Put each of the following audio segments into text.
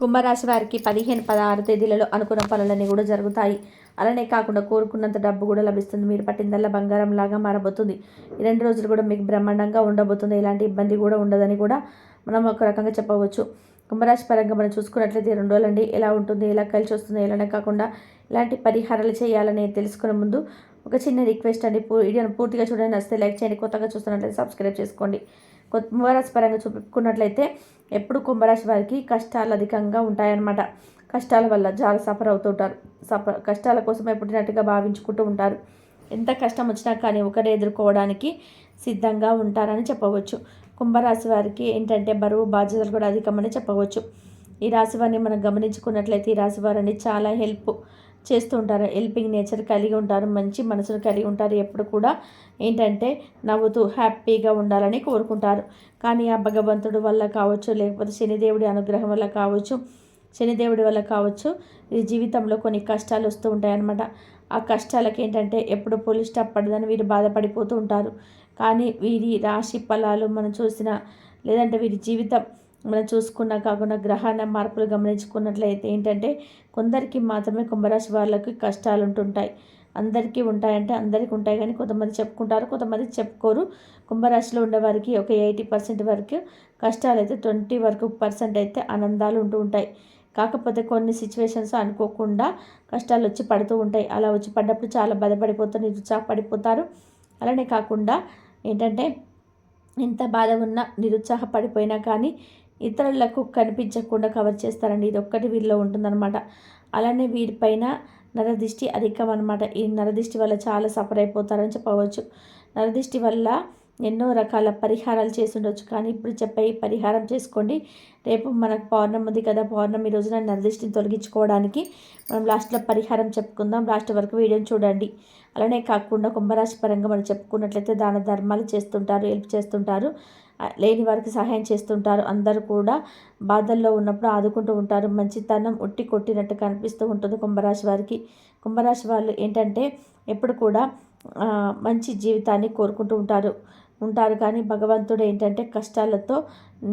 కుంభరాశి వారికి పదిహేను పదహారు తేదీలలో అనుకున్న పనులన్నీ కూడా జరుగుతాయి. అలానే కాకుండా కోరుకున్నంత డబ్బు కూడా లభిస్తుంది. మీరు పట్టిందల్లా బంగారం లాగా మారబోతుంది. ఈ రెండు రోజులు కూడా మీకు బ్రహ్మాండంగా ఉండబోతుంది. ఎలాంటి ఇబ్బంది కూడా ఉండదని కూడా మనం ఒక రకంగా చెప్పవచ్చు. కుంభరాశి పరంగా మనం చూసుకున్నట్లయితే రెండు రోజులండి. ఎలా ఉంటుంది? ఎలా కలిసి వస్తుంది? ఎలానే కాకుండా ఇలాంటి పరిహారాలు చేయాలని తెలుసుకునే ముందు ఒక చిన్న రిక్వెస్ట్ అండి. వీడియోను పూర్తిగా చూడండి. నచ్చితే లైక్ చేయండి. కొత్తగా చూస్తున్నట్లయితే సబ్స్క్రైబ్ చేసుకోండి. కుంభరాశి పరంగా చూపుకున్నట్లయితే ఎప్పుడు కుంభరాశి వారికి కష్టాలు అధికంగా ఉంటాయన్నమాట. కష్టాల వల్ల చాలా సఫర్ అవుతుంటారు. సఫర్ కష్టాల కోసమే పుట్టినట్టుగా భావించుకుంటూ ఉంటారు. ఎంత కష్టం వచ్చినా కానీ ఒకరే ఎదుర్కోవడానికి సిద్ధంగా ఉంటారని చెప్పవచ్చు. కుంభరాశి వారికి ఏంటంటే బరువు బాధ్యతలు కూడా అధికమని చెప్పవచ్చు. ఈ రాశి వారిని మనం గమనించుకున్నట్లయితే ఈ రాశి వారిని చాలా హెల్ప్ చేస్తూ ఉంటారు. హెల్పింగ్ నేచర్ కలిగి ఉంటారు. మంచి మనసును కలిగి ఉంటారు. ఎప్పుడు కూడా ఏంటంటే నవ్వుతూ హ్యాపీగా ఉండాలని కోరుకుంటారు. కానీ ఆ భగవంతుడు వల్ల కావచ్చు లేకపోతే శనిదేవుడి అనుగ్రహం వల్ల కావచ్చు శనిదేవుడి వల్ల కావచ్చు ఈ జీవితంలో కొన్ని కష్టాలు వస్తూ ఉంటాయన్నమాట. ఆ కష్టాలకి ఏంటంటే ఎప్పుడు పోలీస్ స్టాప్ పడదని వీరు బాధపడిపోతూ ఉంటారు. కానీ వీరి రాశి ఫలాలు మనం చూసిన లేదంటే వీరి జీవితం మనం చూసుకున్నా కాకుండా గ్రహణ మార్పులు గమనించుకున్నట్లయితే ఏంటంటే కొందరికి మాత్రమే కుంభరాశి వాళ్ళకి కష్టాలు ఉంటుంటాయి. అందరికీ ఉంటాయంటే అందరికీ ఉంటాయి కానీ కొంతమంది చెప్పుకుంటారు కొంతమంది చెప్పుకోరు. కుంభరాశిలో ఉండేవారికి ఒక ఎయిటీ పర్సెంట్ వరకు కష్టాలు అయితే ట్వంటీ వరకు పర్సెంట్ అయితే ఆనందాలు ఉంటూ ఉంటాయి. కాకపోతే కొన్ని సిచ్యువేషన్స్ అనుకోకుండా కష్టాలు వచ్చి పడుతూ ఉంటాయి. అలా వచ్చి పడ్డప్పుడు చాలా బాధపడిపోతారు నిరుత్సాహపడిపోతారు. అలానే కాకుండా ఏంటంటే ఎంత బాధ ఉన్నా నిరుత్సాహపడిపోయినా కానీ ఇతరులకు కనిపించకుండా కవర్ చేస్తారండి. ఇది ఒక్కటి వీరిలో ఉంటుందన్నమాట. అలానే వీరిపైన నరదిష్టి అధికం అనమాట ఈ నరదిష్టి వల్ల చాలా సఫర్ అయిపోతారని చెప్పవచ్చు. నరదిష్టి వల్ల ఎన్నో రకాల పరిహారాలు చేసి ఉండొచ్చు కానీ ఇప్పుడు చెప్పే పరిహారం చేసుకోండి. రేపు మనకు పౌర్ణమి ఉంది కదా. పౌర్ణమి రోజున నరదిష్టిని తొలగించుకోవడానికి మనం లాస్ట్లో పరిహారం చెప్పుకుందాం. లాస్ట్ వరకు వీడియోని చూడండి. అలానే కాకుండా కుంభరాశి పరంగా మనం చెప్పుకున్నట్లయితే దాన ధర్మాలు చేస్తుంటారు హెల్ప్ చేస్తుంటారు. లేని వారికి సహాయం చేస్తుంటారు. అందరూ కూడా బాధల్లో ఉన్నప్పుడు ఆదుకుంటూ ఉంటారు. మంచితనం ఉట్టి కొట్టినట్టు కనిపిస్తూ ఉంటుంది కుంభరాశి వారికి. కుంభరాశి వాళ్ళు ఏంటంటే ఎప్పుడు కూడా మంచి జీవితాన్ని కోరుకుంటూ ఉంటారు. ఉంటారు. కానీ భగవంతుడు ఏంటంటే కష్టాలతో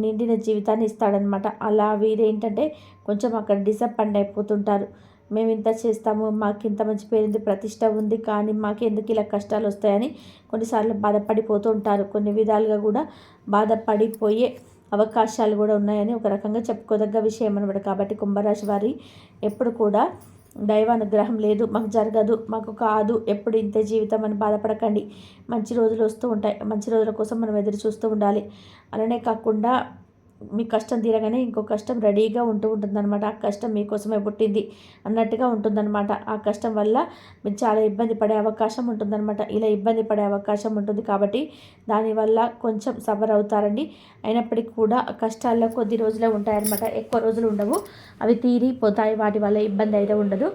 నిండిన జీవితాన్ని ఇస్తాడనమాట అలా వీరేంటంటే కొంచెం అక్కడ డిసప్పాయింట్ అయిపోతుంటారు. మేము ఇంత చేస్తాము మాకు ఇంత మంచి పేరుంది ప్రతిష్ట ఉంది కానీ మాకు ఎందుకు ఇలా కష్టాలు వస్తాయని కొన్నిసార్లు బాధపడిపోతూ ఉంటారు. కొన్ని విధాలుగా కూడా బాధపడిపోయే అవకాశాలు కూడా ఉన్నాయని ఒక రకంగా చెప్పుకోదగ్గ విషయం అనమాట కాబట్టి కుంభరాశి వారి ఎప్పుడు కూడా దైవానుగ్రహం లేదు మాకు జరగదు మాకు కాదు ఎప్పుడు ఇంతే జీవితం అని బాధపడకండి. మంచి రోజులు వస్తూ ఉంటాయి మంచి రోజుల కోసం మనం ఎదురు చూస్తూ ఉండాలి. అలానే కాకుండా మీ కష్టం తీరగానే ఇంకో కష్టం రెడీగా ఉంటూ ఉంటుందన్నమాట. ఆ కష్టం మీకోసమే పుట్టింది అన్నట్టుగా ఉంటుందన్నమాట. ఆ కష్టం వల్ల మీరు చాలా ఇబ్బంది పడే అవకాశం ఉంటుందన్నమాట. ఇలా ఇబ్బంది పడే అవకాశం ఉంటుంది కాబట్టి దానివల్ల కొంచెం సఫర్ అవుతారండి. అయినప్పటికీ కూడా కష్టాల్లో కొద్ది రోజులే ఉంటాయన్నమాట. ఎక్కువ రోజులు ఉండవు. అవి తీరిపోతాయి వాటి వల్ల ఇబ్బంది అయితే ఉండదు.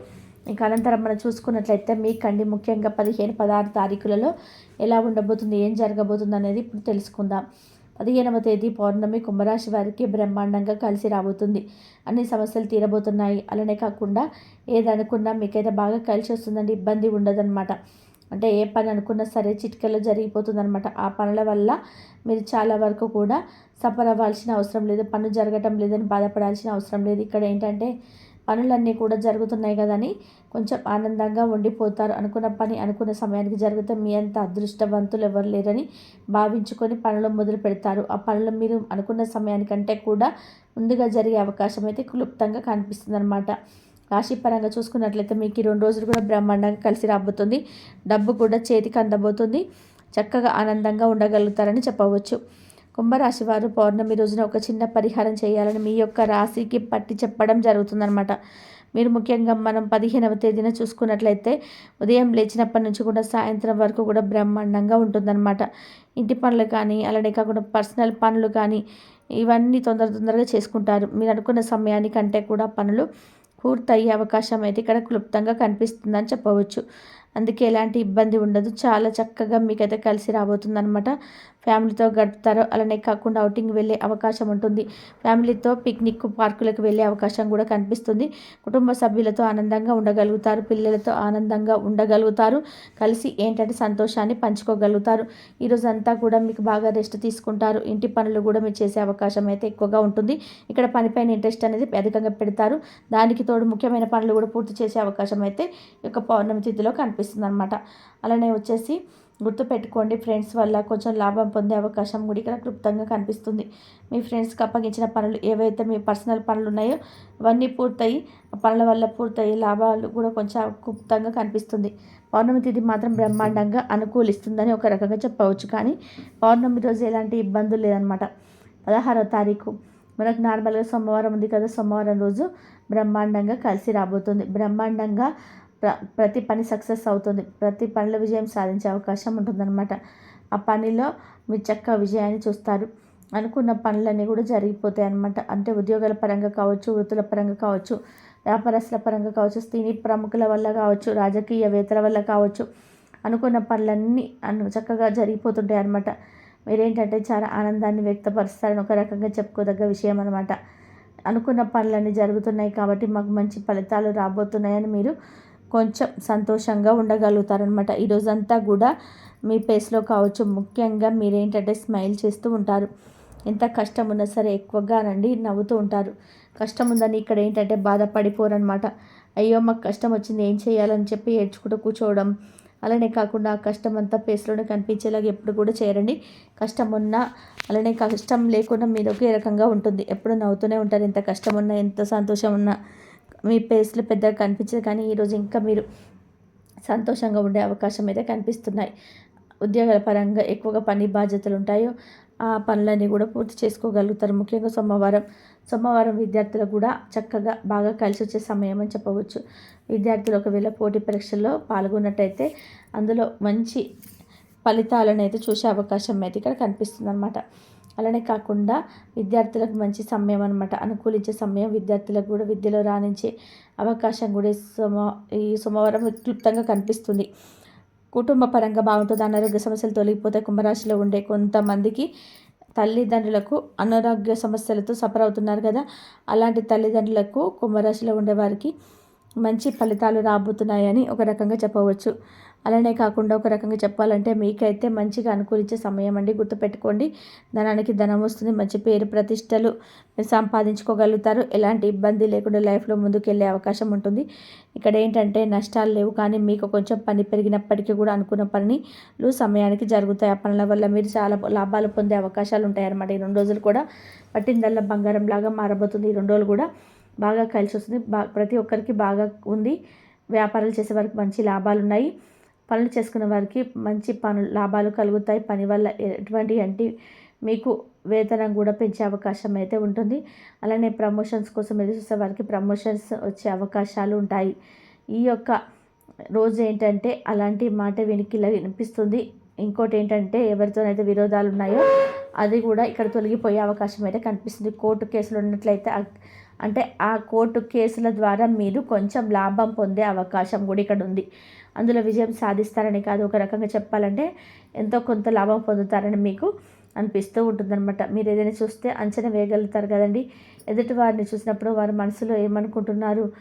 ఇంకా అనంతరం మనం చూసుకున్నట్లయితే మీకండి ముఖ్యంగా పదిహేను పదహారు తారీఖులలో ఎలా ఉండబోతుంది ఏం జరగబోతుంది అనేది ఇప్పుడు తెలుసుకుందాం. పదిహేనవ తేదీ పౌర్ణమి కుంభరాశి వారికి బ్రహ్మాండంగా కలిసి రాబోతుంది. అన్ని సమస్యలు తీరబోతున్నాయి. అలానే కాకుండా ఏదనుకున్నా మీకైతే బాగా కలిసి వస్తుందండి. ఇబ్బంది ఉండదన్నమాట. అంటే ఏ పని అనుకున్నా సరే చిటికలో జరిగిపోతుందనమాట ఆ పనుల వల్ల మీరు చాలా వరకు కూడా సఫర్ అవ్వాల్సిన అవసరం లేదు. పనులు జరగటం లేదని బాధపడాల్సిన అవసరం లేదు. ఇక్కడ ఏంటంటే పనులన్నీ కూడా జరుగుతున్నాయి కదని కొంచెం ఆనందంగా ఉండిపోతారు. అనుకున్న పని అనుకున్న సమయానికి జరిగితే మీ అంత అదృష్టవంతులు ఎవరు లేరని భావించుకొని పనులు మొదలు పెడతారు. ఆ పనులు మీరు అనుకున్న సమయానికంటే కూడా ముందుగా జరిగే అవకాశం అయితే క్లుప్తంగా కనిపిస్తుంది అనమాట రాశిపరంగా చూసుకున్నట్లయితే మీకు ఈ రెండు రోజులు కూడా బ్రహ్మాండంగా కలిసి రాబోతుంది. డబ్బు కూడా చేతికి అందబోతుంది. చక్కగా ఆనందంగా ఉండగలుగుతారని చెప్పవచ్చు. కుంభరాశి వారు పౌర్ణమి రోజున ఒక చిన్న పరిహారం చేయాలని మీ యొక్క రాశికి పట్టి చెప్పడం జరుగుతుందనమాట మీరు ముఖ్యంగా మనం పదిహేనవ తేదీన చూసుకున్నట్లయితే ఉదయం లేచినప్పటి నుంచి కూడా సాయంత్రం వరకు కూడా బ్రహ్మాండంగా ఉంటుందన్నమాట. ఇంటి పనులు కానీ అలానే కాకుండా పర్సనల్ పనులు కానీ ఇవన్నీ తొందర తొందరగా చేసుకుంటారు. మీరు అనుకున్న సమయానికంటే కూడా పనులు పూర్తయ్యే అవకాశం అయితే ఇక్కడ క్లుప్తంగా కనిపిస్తుందని చెప్పవచ్చు. అందుకే ఎలాంటి ఇబ్బంది ఉండదు. చాలా చక్కగా మీకైతే కలిసి రాబోతుంది అనమాట ఫ్యామిలీతో గడుపుతారు అలానే కాకుండా అవుటింగ్ వెళ్ళే అవకాశం ఉంటుంది. ఫ్యామిలీతో పిక్నిక్ పార్కులకు వెళ్ళే అవకాశం కూడా కనిపిస్తుంది. కుటుంబ సభ్యులతో ఆనందంగా ఉండగలుగుతారు. పిల్లలతో ఆనందంగా ఉండగలుగుతారు. కలిసి ఏంటంటే సంతోషాన్ని పంచుకోగలుగుతారు. ఈరోజు అంతా కూడా మీకు బాగా రెస్ట్ తీసుకుంటారు. ఇంటి పనులు కూడా మీరు చేసే అవకాశం అయితే ఎక్కువగా ఉంటుంది. ఇక్కడ పనిపైన ఇంట్రెస్ట్ అనేది అధికంగా పెడతారు. దానికి తోడు ముఖ్యమైన పనులు కూడా పూర్తి చేసే అవకాశం అయితే ఈ యొక్క పౌర్ణమి తిథిలో కనిపిస్తుంది. అనమాట అలానే వచ్చేసి గుర్తుపెట్టుకోండి ఫ్రెండ్స్ వల్ల కొంచెం లాభం పొందే అవకాశం కూడా ఇక్కడ క్లుప్తంగా కనిపిస్తుంది. మీ ఫ్రెండ్స్కి అప్పగించిన పనులు ఏవైతే మీ పర్సనల్ పనులు ఉన్నాయో అవన్నీ పూర్తయి పనుల వల్ల పూర్తయ్యే లాభాలు కూడా కొంచెం క్లుప్తంగా కనిపిస్తుంది. పౌర్ణమి తిథి మాత్రం బ్రహ్మాండంగా అనుకూలిస్తుందని ఒక రకంగా చెప్పవచ్చు. కానీ పౌర్ణమి రోజు ఎలాంటి ఇబ్బందులు లేదనమాట పదహారో తారీఖు మనకు నార్మల్గా సోమవారం ఉంది కదా సోమవారం రోజు బ్రహ్మాండంగా కలిసి రాబోతుంది. బ్రహ్మాండంగా ప్ర ప్రతి పని సక్సెస్ అవుతుంది. ప్రతి పనిలో విజయం సాధించే అవకాశం ఉంటుందన్నమాట. ఆ పనిలో మీరు చక్క విజయాన్ని చూస్తారు. అనుకున్న పనులన్నీ కూడా జరిగిపోతాయి అన్నమాట. అంటే ఉద్యోగాల పరంగా కావచ్చు వృత్తుల పరంగా కావచ్చు వ్యాపారస్తుల పరంగా కావచ్చు స్త్రీ ప్రముఖుల వల్ల కావచ్చు రాజకీయవేత్తల వల్ల కావచ్చు అనుకున్న పనులన్నీ అను చక్కగా జరిగిపోతుంటాయి అన్నమాట. మీరేంటంటే చాలా ఆనందాన్ని వ్యక్తపరుస్తారని ఒక రకంగా చెప్పుకోదగ్గ విషయం అనమాట అనుకున్న పనులన్నీ జరుగుతున్నాయి కాబట్టి మాకు మంచి ఫలితాలు రాబోతున్నాయని మీరు కొంచెం సంతోషంగా ఉండగలుగుతారనమాట ఈరోజంతా కూడా మీ ఫేస్లో కావచ్చు ముఖ్యంగా మీరేంటంటే స్మైల్ చేస్తూ ఉంటారు. ఎంత కష్టం ఉన్నా సరే ఎక్కువగా రండి నవ్వుతూ ఉంటారు. కష్టం ఉందని ఇక్కడ ఏంటంటే బాధపడిపోరనమాట అయ్యో మాకు కష్టం వచ్చింది ఏం చేయాలని చెప్పి ఏడ్చుకుంటూ కూర్చోవడం. అలానే కాకుండా కష్టం అంతా ఫేస్లోనే కనిపించేలాగా ఎప్పుడు కూడా చేయరండి. కష్టం ఉన్నా అలానే కష్టం లేకుండా మీరు ఒకే రకంగా ఉంటుంది. ఎప్పుడు నవ్వుతూనే ఉంటారు. ఎంత కష్టం ఉన్నా ఎంత సంతోషం ఉన్నా మీ ఫేస్లో పెద్దగా కనిపించదు కానీ ఈరోజు ఇంకా మీరు సంతోషంగా ఉండే అవకాశం అయితే కనిపిస్తున్నాయి. ఉద్యోగాల పరంగా ఎక్కువగా పని బాధ్యతలు ఉంటాయో ఆ పనులన్నీ కూడా పూర్తి చేసుకోగలుగుతారు. ముఖ్యంగా సోమవారం సోమవారం విద్యార్థులకు కూడా చక్కగా బాగా కలిసి వచ్చే సమయం అని చెప్పవచ్చు. విద్యార్థులు ఒకవేళ పోటీ పరీక్షల్లో పాల్గొన్నట్టయితే అందులో మంచి ఫలితాలను అయితే చూసే అవకాశం అయితే ఇక్కడ కనిపిస్తుంది అనమాట అలానే కాకుండా విద్యార్థులకు మంచి సమయం అనమాట అనుకూలించే సమయం విద్యార్థులకు కూడా విద్యలో రాణించే అవకాశం కూడా సోమ ఈ సోమవారం క్లుప్తంగా కనిపిస్తుంది. కుటుంబ పరంగా బాగుంటుంది. అనారోగ్య సమస్యలు తొలగిపోతే కుంభరాశిలో ఉండే కొంతమందికి తల్లిదండ్రులకు అనారోగ్య సమస్యలతో సఫర్ అవుతున్నారు కదా. అలాంటి తల్లిదండ్రులకు కుంభరాశిలో ఉండేవారికి మంచి ఫలితాలు రాబోతున్నాయని ఒక రకంగా చెప్పవచ్చు. అలానే కాకుండా ఒక రకంగా చెప్పాలంటే మీకైతే మంచిగా అనుకూలించే సమయం అండి. గుర్తుపెట్టుకోండి ధనానికి ధనం వస్తుంది మంచి పేరు ప్రతిష్టలు సంపాదించుకోగలుగుతారు. ఎలాంటి ఇబ్బంది లేకుండా లైఫ్లో ముందుకెళ్ళే అవకాశం ఉంటుంది. ఇక్కడ ఏంటంటే నష్టాలు లేవు కానీ మీకు కొంచెం పని పెరిగినప్పటికీ కూడా అనుకున్న పనులు సమయానికి జరుగుతాయి. ఆ పనుల వల్ల మీరు చాలా లాభాలు పొందే అవకాశాలు ఉంటాయన్నమాట ఈ రెండు రోజులు కూడా. పట్టిందల్లా బంగారం లాగా మారబోతుంది. ఈ రెండు రోజులు కూడా బాగా కలిసి వస్తుంది. బా ప్రతి ఒక్కరికి బాగా ఉంది. వ్యాపారాలు చేసే వారికి మంచి లాభాలు ఉన్నాయి పనులు చేసుకునే వారికి మంచి పనులు లాభాలు కలుగుతాయి. పని వల్ల ఎటువంటి అంటే మీకు వేతనం కూడా పెంచే అవకాశం అయితే ఉంటుంది. అలానే ప్రమోషన్స్ కోసం ఎదురు చూసే వారికి ప్రమోషన్స్ వచ్చే అవకాశాలు ఉంటాయి. ఈ యొక్క రోజు ఏంటంటే అలాంటి మాట వెనికిలా వినిపిస్తుంది. ఇంకోటి ఏంటంటే ఎవరితోనైతే విరోధాలు ఉన్నాయో అది కూడా ఇక్కడ తొలగిపోయే అవకాశం అయితే కనిపిస్తుంది. కోర్టు కేసులు ఉన్నట్లయితే అంటే ఆ కోర్టు కేసుల ద్వారా మీరు కొంచెం లాభం పొందే అవకాశం కూడా ఇక్కడ ఉంది. అందులో విజయం సాధిస్తారని కాదు ఒక రకంగా చెప్పాలంటే ఎంతో కొంత లాభం పొందుతారని మీకు అనిపిస్తూ ఉంటుందన్నమాట. మీరు ఏదైనా చూస్తే అంచనా వేయగలుగుతారు కదండి. ఎదుటి వారిని చూసినప్పుడు వారి మనసులో ఏమనుకుంటున్నారు?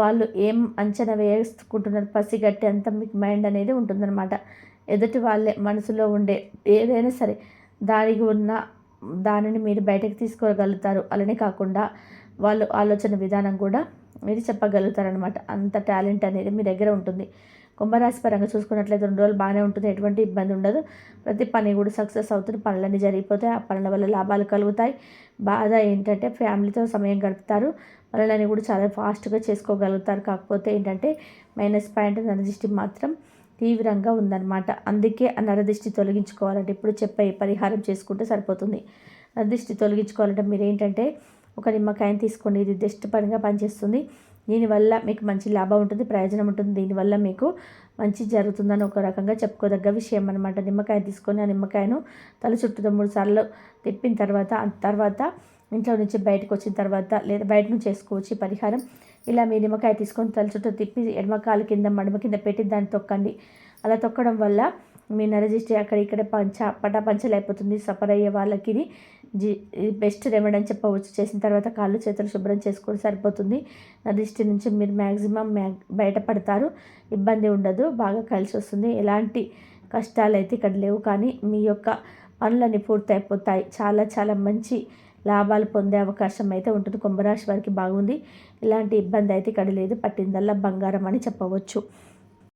వాళ్ళు ఏం అంచనా వేసుకుంటున్నారు? పసిగట్టి అంత మీకు మైండ్ అనేది ఉంటుందన్నమాట. ఎదుటి వాళ్ళే మనసులో ఉండే ఏదైనా సరే దానికి ఉన్న దానిని మీరు బయటకు తీసుకోగలుగుతారు. అలానే కాకుండా వాళ్ళు ఆలోచన విధానం కూడా మీరు చెప్పగలుగుతారనమాట అంత టాలెంట్ అనేది మీ దగ్గర ఉంటుంది. కుంభరాశి పరంగా చూసుకున్నట్లయితే రెండు రోజులు బాగానే ఉంటుంది. ఎటువంటి ఇబ్బంది ఉండదు. ప్రతి పని కూడా సక్సెస్ అవుతుంది. పనులన్నీ జరిగిపోతాయి. ఆ పనుల వల్ల లాభాలు కలుగుతాయి. బాధ ఏంటంటే ఫ్యామిలీతో సమయం గడుపుతారు. పనులన్నీ కూడా చాలా ఫాస్ట్గా చేసుకోగలుగుతారు. కాకపోతే ఏంటంటే మైనస్ పాయింట్ దృష్టి మాత్రం తీవ్రంగా ఉందన్నమాట. అందుకే ఆ నరదిష్టి తొలగించుకోవాలంటే ఇప్పుడు చెప్పే పరిహారం చేసుకుంటే సరిపోతుంది. నరదిష్టి తొలగించుకోవాలంటే మీరు ఏంటంటే ఒక నిమ్మకాయని తీసుకోండి. ఇది దిష్టి పరంగా పనిచేస్తుంది. దీనివల్ల మీకు మంచి లాభం ఉంటుంది ప్రయోజనం ఉంటుంది. దీనివల్ల మీకు మంచి జరుగుతుందని ఒక రకంగా చెప్పుకోదగ్గ విషయం అనమాట నిమ్మకాయ తీసుకొని ఆ నిమ్మకాయను తల చుట్టూ మూడు సార్లు తిప్పిన తర్వాత తర్వాత ఇంట్లో నుంచి బయటకు వచ్చిన తర్వాత లేదా బయట నుంచి చేసుకోవచ్చు పరిహారం. ఇలా మీ నిమ్మకాయ తీసుకొని తల చుట్టూ తిప్పి ఎడమకాలు కింద మడమ కింద పెట్టి దాన్ని తొక్కండి. అలా తొక్కడం వల్ల మీ నరజిస్టి అక్కడ ఇక్కడ పంచ పటాపంచలు అయిపోతుంది. సఫర్ అయ్యే వాళ్ళకి ఇది జీ బెస్ట్ రెమెడీ అని చెప్పవచ్చు. చేసిన తర్వాత కాళ్ళు చేతులు శుభ్రం చేసుకొని సరిపోతుంది. నరజిస్టి నుంచి మీరు మ్యాక్సిమం మ్యా బయటపడతారు. ఇబ్బంది ఉండదు. బాగా కలిసి వస్తుంది. ఎలాంటి కష్టాలు అయితే ఇక్కడ లేవు. కానీ మీ యొక్క పనులన్నీ పూర్తయిపోతాయి. చాలా చాలా మంచి లాభాలు పొందే అవకాశం అయితే ఉంటుంది. కుంభరాశి వారికి బాగుంది. ఇలాంటి ఇబ్బంది అయితే ఇక్కడ లేదు పట్టిందల్లా బంగారం అని చెప్పవచ్చు.